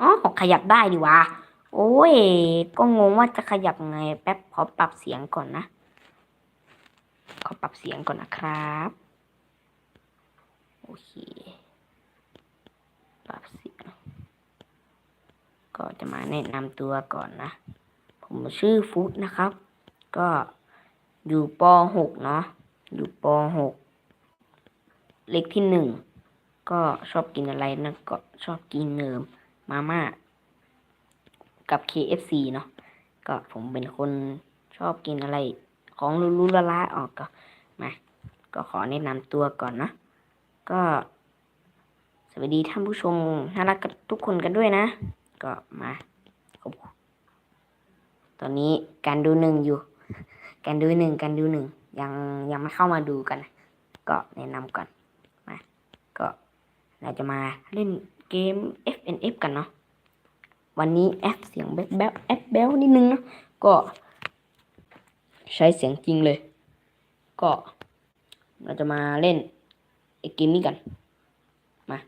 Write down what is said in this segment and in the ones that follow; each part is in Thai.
อ๋อขยับได้ดีวะโอ้ย ก็งงว่าจะขยับไง แป๊บขอปรับเสียงก่อนนะ ขอปรับเสียงก่อนนะครับ โอเค ปรับเสียง ก็จะมาแนะนำตัวก่อนนะ ผมชื่อฟุตนะครับ ก็อยู่ป .6 เนาะ อยู่ป .6 เลขที่หนึ่ง ก็ชอบกินอะไรนะก็ชอบกินเนิม มาม่ากับ KFC เนาะก็ผมเป็นคนชอบกินอะไร ของลุๆละละออกก็มาก็ขอแนะนำตัวก่อนนะก็สวัสดีท่านผู้ชมน่ารักกันทุกคนกันด้วยนะ ก็มาตอนนี้การดูหนึ่งอยู่ การดูหนึ่งการดูหนึ่งยังยังไม่เข้ามาดูกัน ก็แนะนำก่อนมาก็เราจะมาเล่น เกม FNF กันเนาะวันนี้แอปเสียงแบ๊บแบ๊บแอปแบ๊วนิดนึงนะก็ใช้เสียงจริงเลย ก็เราจะมาเล่นไอเกมนี้กัน มา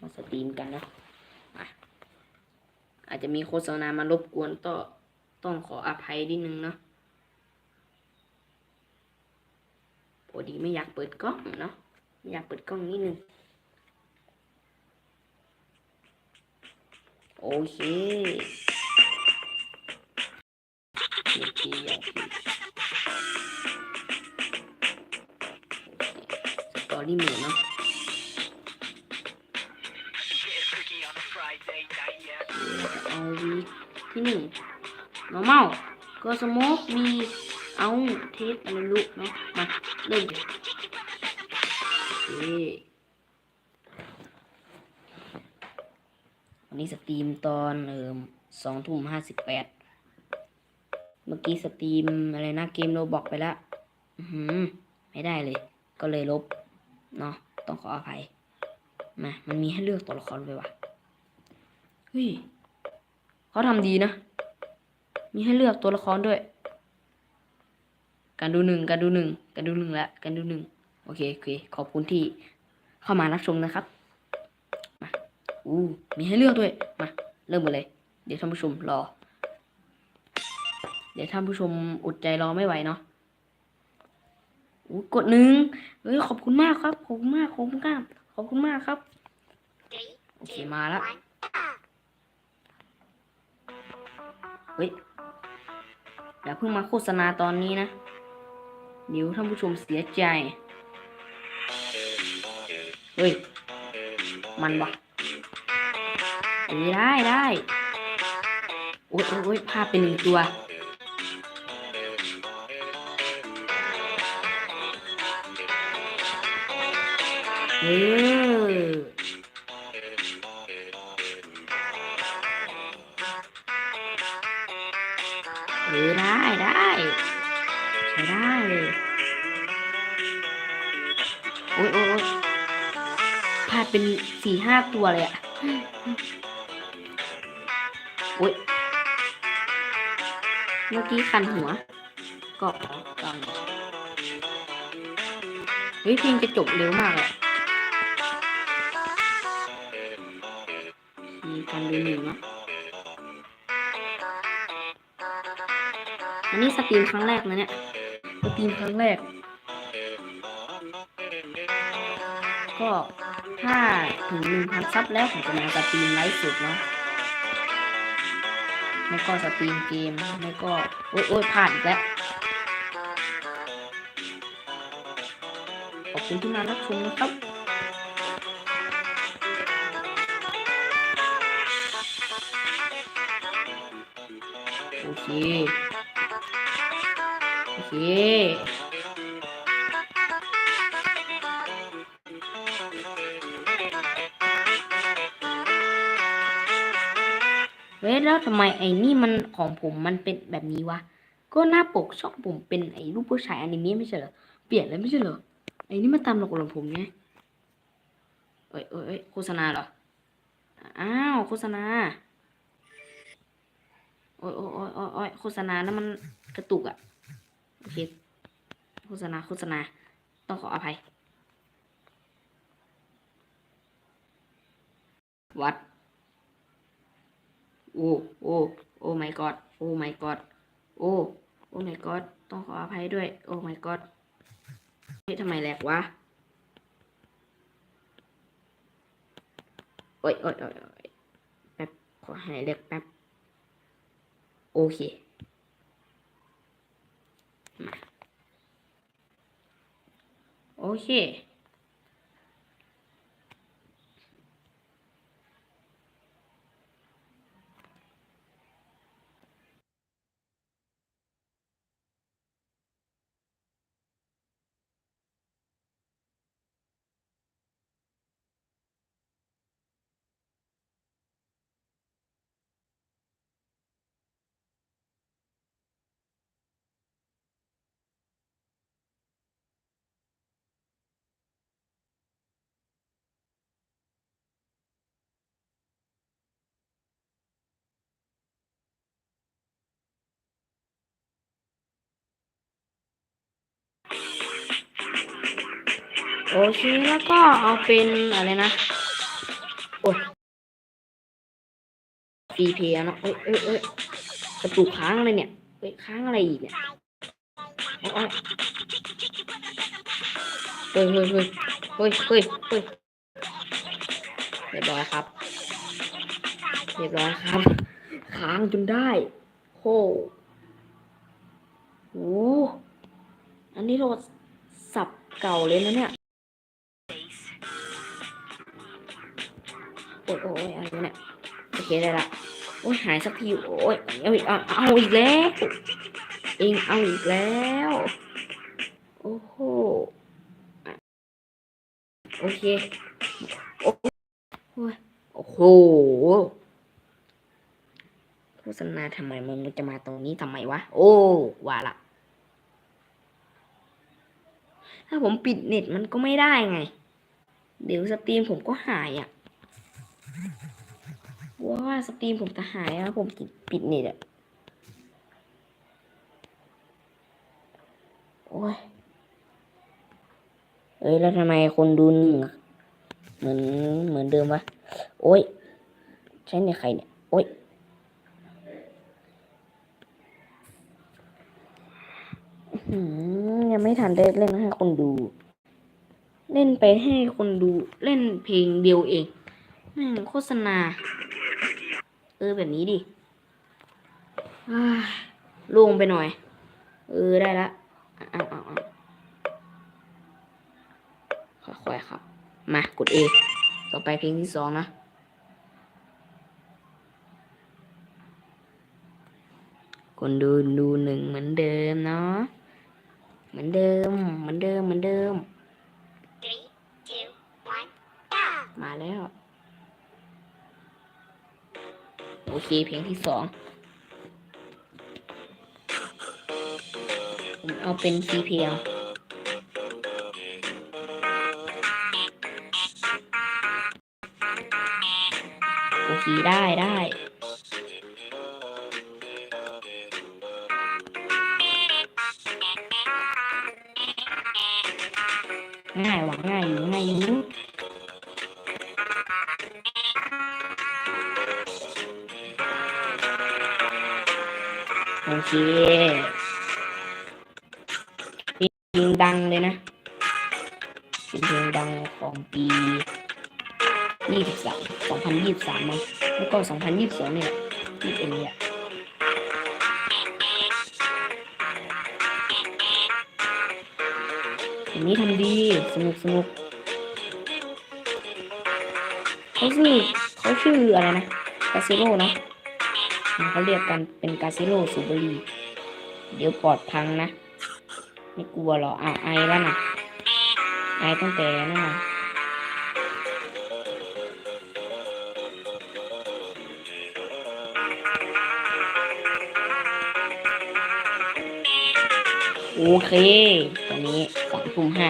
มาสตรีมกันนะมาอาจจะมีโฆษณามารบกวนก็ต้องขออภัยนิดนึงเนาะพอดีไม่อยากเปิดกล้องเนาะไม่อยากเปิดกล้องนิดนึง โอเคโอเคโอเคตอรี่เหมือนเนาะเอาวีที่หนึ่ง normal ก็สโมกมีเอาเทสอะไรไม่รู้เนาะ มาเริ่มเลยโอเค นนี้สตรีมตอนเอ่อสองทุ่มห้าสิบแปดเมื่อกี้สตรีมอะไรนะเกมโรบอกไปแล้วหือไม่ได้เลย ก็เลยลบ เนาะต้องขออภัย มา มันมีให้เลือกตัวละครไปว่ะเฮ้ยเขาทำดีนะ มีให้เลือกตัวละครด้วย การดูหนึ่งการดูหนึ่งการดูหนึ่งและการดูหนึ่งโอเคโอเค ขอบคุณที่เข้ามารับชมนะครับ อู้มีให้เลือกด้วย มา เริ่มกันเลย เดี๋ยวท่านผู้ชมรอ เดี๋ยวท่านผู้ชมอดใจรอไม่ไหวเนาะอู้กดหนึ่งเฮ้ยขอบคุณมากครับขอบคุณมากขอบคุณมากขอบคุณมากครับโอเคมาแล้วเฮ้ยอย่าเพิ่งมาโฆษณาตอนนี้นะเดี๋ยวท่านผู้ชมเสียใจ เฮ้ย มันวะ เอ้ยได้ได้โอ้ยโอ้ยโอ้ยภาพเป็นหนึ่งตัว เออเออได้ได้ใช้ได้เลยโอ้ยโอ้ยโอ้ยพาเป็นสี่ห้าตัวเลยอะ เมื่อกี้คันหัวก็กำเฮ้ยเพลงจะจบเร็วมากเลยมีการดูหนึ่งเนาะอันนี้สตรีมครั้งแรกนะเนี่ยสตรีมครั้งแรก ก็ถ้าถึงหนึ่งพันซับแล้วผมจะมาสตรีมไลฟ์สดเนาะ ไม่ก็สตรีมเกม ไม่ก็ โอ๊ยโอ๊ยผ่านแล้ว ขอบคุณที่มารับชมนะครับโอเคโอเค แล้วทำไมไอ้นี่มันของผมมันเป็นแบบนี้วะ ก็หน้าปกช่องผมเป็นไอ้รูปผู้ชายอนิเมะไม่ใช่เหรอ เปลี่ยนแล้วไม่ใช่เหรอ ไอ้นี่มันตามหลักของผมไงเอ้ยเอ้ยเอ้ยโฆษณาเหรอ อ้าวโฆษณา โอ้ยโอ้ยโอ้ยโอ้ยโฆษณานั้นมันกระตุกอะโอเค โฆษณาโฆษณา ต้องขออภัย วัด โอ้โอ้โอ้ my god โอ้ my god โอ้โอ้ my god ต้องขออภัยด้วย โอ้ my god เฮ้ยทำไมแหลกวะโอ้ยโอ้ยโอ้ยโอ้ยแป๊บขอหายเล็กแป๊บโอเคมาโอเค โอเคแล้วก็เอาเป็นอะไรนะโอ้ยฟรีเพย์นะเอ้ยเอ้ยเอ้ยกระตุกค้างอะไรเนี่ยเอ้ยค้างอะไรอีกเนี่ยโอ้ยเฮ้ยเฮ้ยเฮ้ยเฮ้ยเฮ้ยเฮ้ยเรียบร้อยครับเรียบร้อยครับค้างจนได้โหโหอันนี้โหลดสับเก่าเลยนะเนี่ย โอ้ยโอ้ยอะไรเนี่ยโอเคได้ละโอ้ยหายสักทีโอ้ยเอาอีกเอาอีกแล้วเองเอาอีกแล้วโอ้โหโอเคโอ้ยโอ้โหโฆษณาทำไมมึงจะมาตรงนี้ทำไมวะ โอ้ว่าละถ้าผมปิดเน็ตมันก็ไม่ได้ไง เดี๋ยวสตรีมผมก็หายอะ ว่าว่าสตรีมผมจะหายแล้วผมติดปิดเน็ตอะโอ้ย เอ้ย แล้วทำไมคนดูหนึ่งเหมือนเหมือนเดิมวะ โอ้ย ใช้ในใครเนี่ย โอ้ย ยังไม่ทันได้เล่นให้คนดู เล่นไปให้คนดู เล่นเพลงเดียวเอง แม่งโฆษณา เออแบบนี้ดิอ้ายโล่งไปหน่อย เออได้ละเอาเอาเอาค่อยๆครับ มากด A ต่อไปเพลงที่สองนะคนดูดูหนึ่งเหมือนเดิมเนาะเหมือนเดิม เหมือนเดิมเหมือนเดิมมาแล้ว โอเค เพลงที่สองผมเอาเป็นซีเพียงโอเค ได้ได้ง่ายหวังง่าย เคเพลงดังเลยนะเป็นเพลงดังของปียี่สิบสามสองพันยี่สิบสามมั้งแล้วก็สองพันยี่สิบสองเนี่ยยี่เอ็ดเนี่ยอันนี้ทำดีสนุกสนุกเขาชื่อเขาชื่ออะไรนะกาซิโร่เนาะ เขาเรียกกันเป็นกาซิโร่สูบบุรีเดี๋ยวปอดพังนะ ไม่กลัวหรออ้าวไอแล้วนะไอตั้งแต่นั่นนะโอเค ตอนนี้สองทุ่มห้า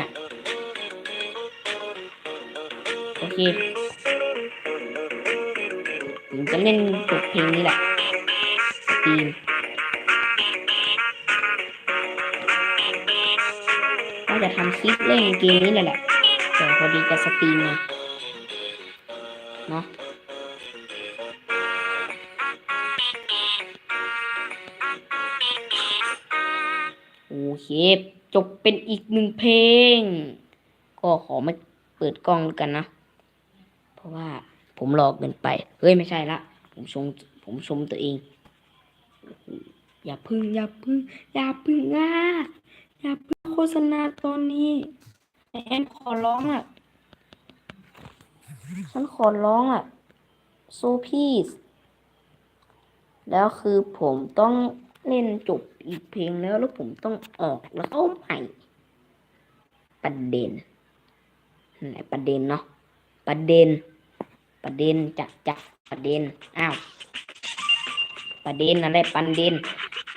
โอเคผมจะเล่นจบเพลงนี้แหละ ตีนก็จะทำคลิปเล่นเกมนี้แหละแต่พอดีกับสตรีมเนาะโอเค จบเป็นอีกหนึ่งเพลง ก็ขอไม่เปิดกล้องกันนะ เพราะว่าผมลอกเงินไป เฮ้ย ไม่ใช่ละ ผมชมผมชมตัวเอง อย่าพึ่งอย่าพึ่งอย่าพึ่งอะอย่าพึ่งโฆษณาตอนนี้แอนขอร้องอะ ฉันขอร้องอะโซพีสแล้วคือผมต้องเล่นจบอีกเพลงแล้วแล้วผมต้องออกแล้วเข้าใหม่ประเด็นไหนประเด็นเนาะประเด็น ประเด็นจะจะประเด็นอ้าว ประเด็นอะไรประเด็น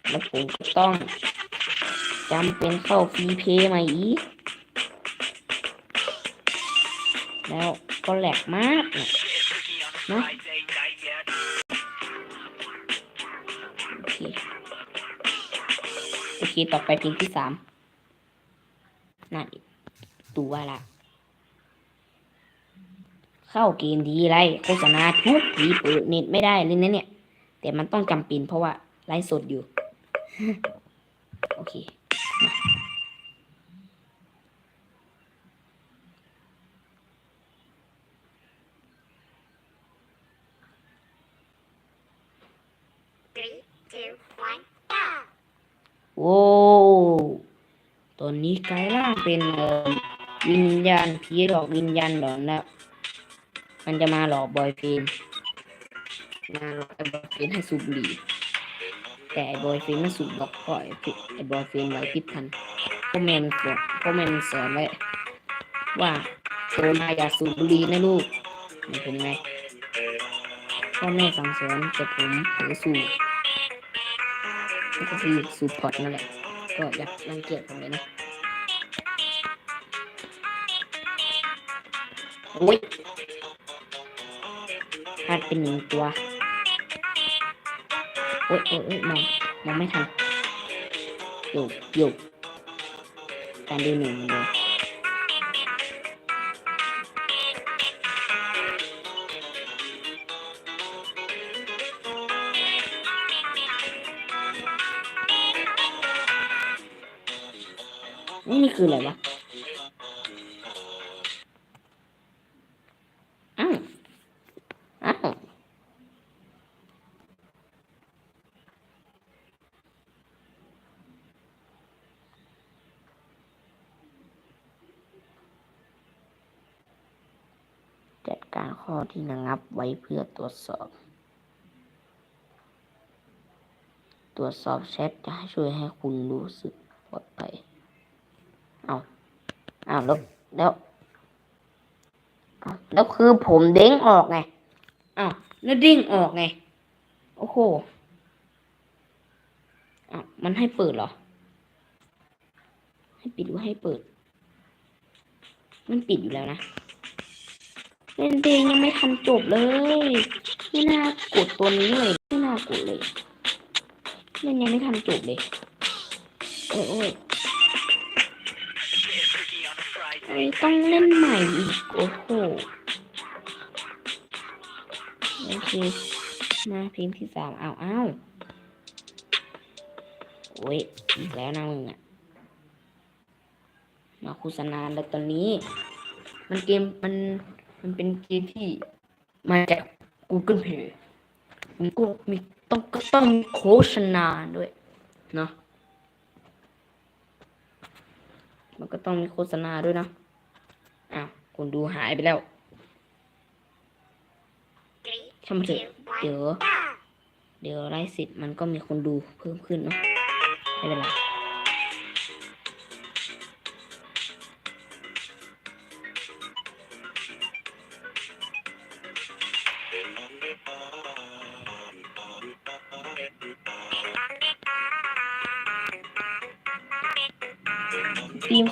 แล้วผมก็ต้องจำเป็นเข้าฟรีเพย์มาอีก แล้วก็แหลกมากเนี่ยเนะโอเคโอเค ต่อไปเพลงที่สามนั่นดูว่าละเข้าเกมดีไรโฆษณาทุกทีเปิดเน็ตไม่ได้เลยนะเนี่ย แต่มันต้องจำเป็นเพราะว่าไลฟ์สดอยู่ โอเคมาโว้ตอนนี้กลายร่างเป็นเอ่อวิญญาณผีหลอกวิญญาณหลอนแล้ว มันจะมาหลอกบอยเฟนมาไอ้บอยเฟนให้สูบบุหรี่แต่ไอ้บอยเฟนไม่สูบหรอกเพราะไอ้พวกไอ้บอยเฟนไวพริบทันพ่อแมนสอนพ่อแม่มันสอนไว้ว่าโตมาอย่าสูบบุหรี่นะลูกเห็นไหมพ่อแม่สั่งสอนแต่ผมเผลอสูบก็คือสูพอร์ตนั่นแหละก็อยากรังเกียจผมเลยนะโอ้ยพลาดเป็นหนึ่งตัว โอ้ยโอ้ยโอ้ยมองมองไม่ทันโยกโยกการดูหนึ่งเหมือนเดิมนี่นี่คืออะไรวะ การข้อที่ระงับไว้เพื่อตรวจสอบ ตรวจสอบแชทจะให้ช่วยให้คุณรู้สึกปลอดภัย เอาเอาแล้วแล้วแล้วคือผมเด้งออกไงเอาแล้วเด้งออกไง โอ้โหเอามันให้เปิดเหรอ ให้ปิดหรือให้เปิด มันปิดอยู่แล้วนะ เล่นเพลงยังไม่ทันจบเลย ไม่น่ากดตัวนี้เลยไม่น่ากดเลยเล่นยังไม่ทันจบเลยโอ้ยโอ้ยต้องเล่นใหม่อีกโอ้โหโอเคมาเพลงที่สามเอาเอาโอ้ยอีกแล้วนะมึงอะมาโฆษณาแล้วตอนนี้ มันเกมมัน มันเป็นเกมที่มาจาก Google Play มันก็มีต้องก็ต้องมีโฆษณาด้วยเนาะมันก็ต้องมีโฆษณาด้วยนะอ้าวคนดูหายไปแล้วช่างมันเถอะเดี๋ยว เดี๋ยวไลฟ์เสร็จมันก็มีคนดูเพิ่มขึ้นเนาะไม่เป็นไร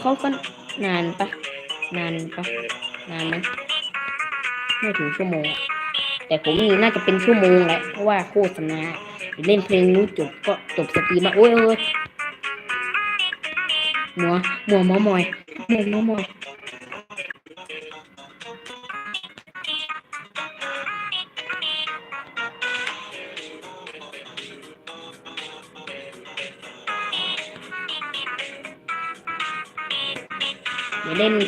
เขาก็นานปะนานปะนานไหมไม่ถึงชั่วโมง แต่ผมนี่น่าจะเป็นชั่วโมงแหละเพราะว่าโฆษณาเล่นเพลงนู้นจบก็จบสตรีมาโอ้ยเออหมัวมัวมอมอยมัวมอมอย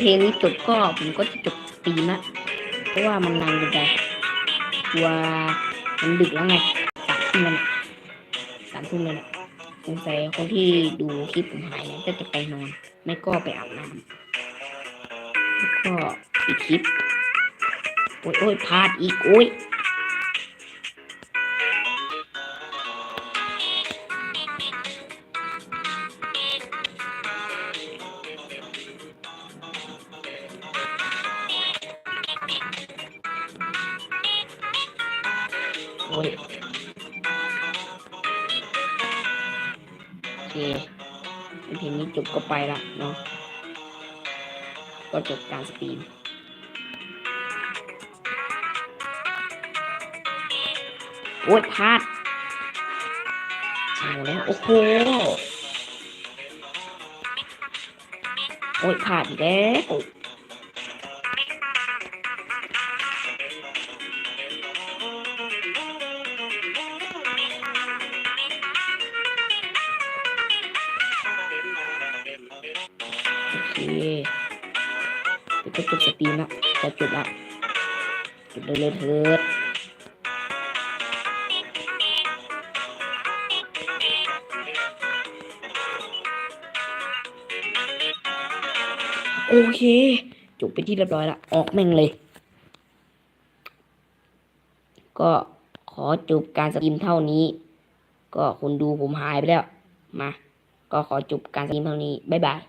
ล่นเพลงนี้จบก็ผมก็จะจบสตรีมละเพราะว่ามันนานเกินไปกลัวมันดึกแล้วไงสามทุ่มแล้วเนี่ยสามทุ่มแล้วสงสัยคนที่ดูคลิปผมหายแล้วก็จะไปนอน ไม่ก็ไปอาบน้ำแล้วก็อีกคลิป โอ้ยโอ้ยพลาดอีก โอ้ย ละเนาะก็จบการสตรีมโอ้ยพลาดเอาแล้วโอ้โหโอ้ยพลาดอีกแล้ว เดี๋ยวก็จบสตรีมละจะจบละจบเลยเลยเถิดโอเค จบไปที่เรียบร้อยละออกแม่งเลย ก็ขอจบการสตรีมเท่านี้ ก็คนดูผมหายไปแล้ว มา ก็ขอจบการสตรีมเท่านี้ บ๊ายบาย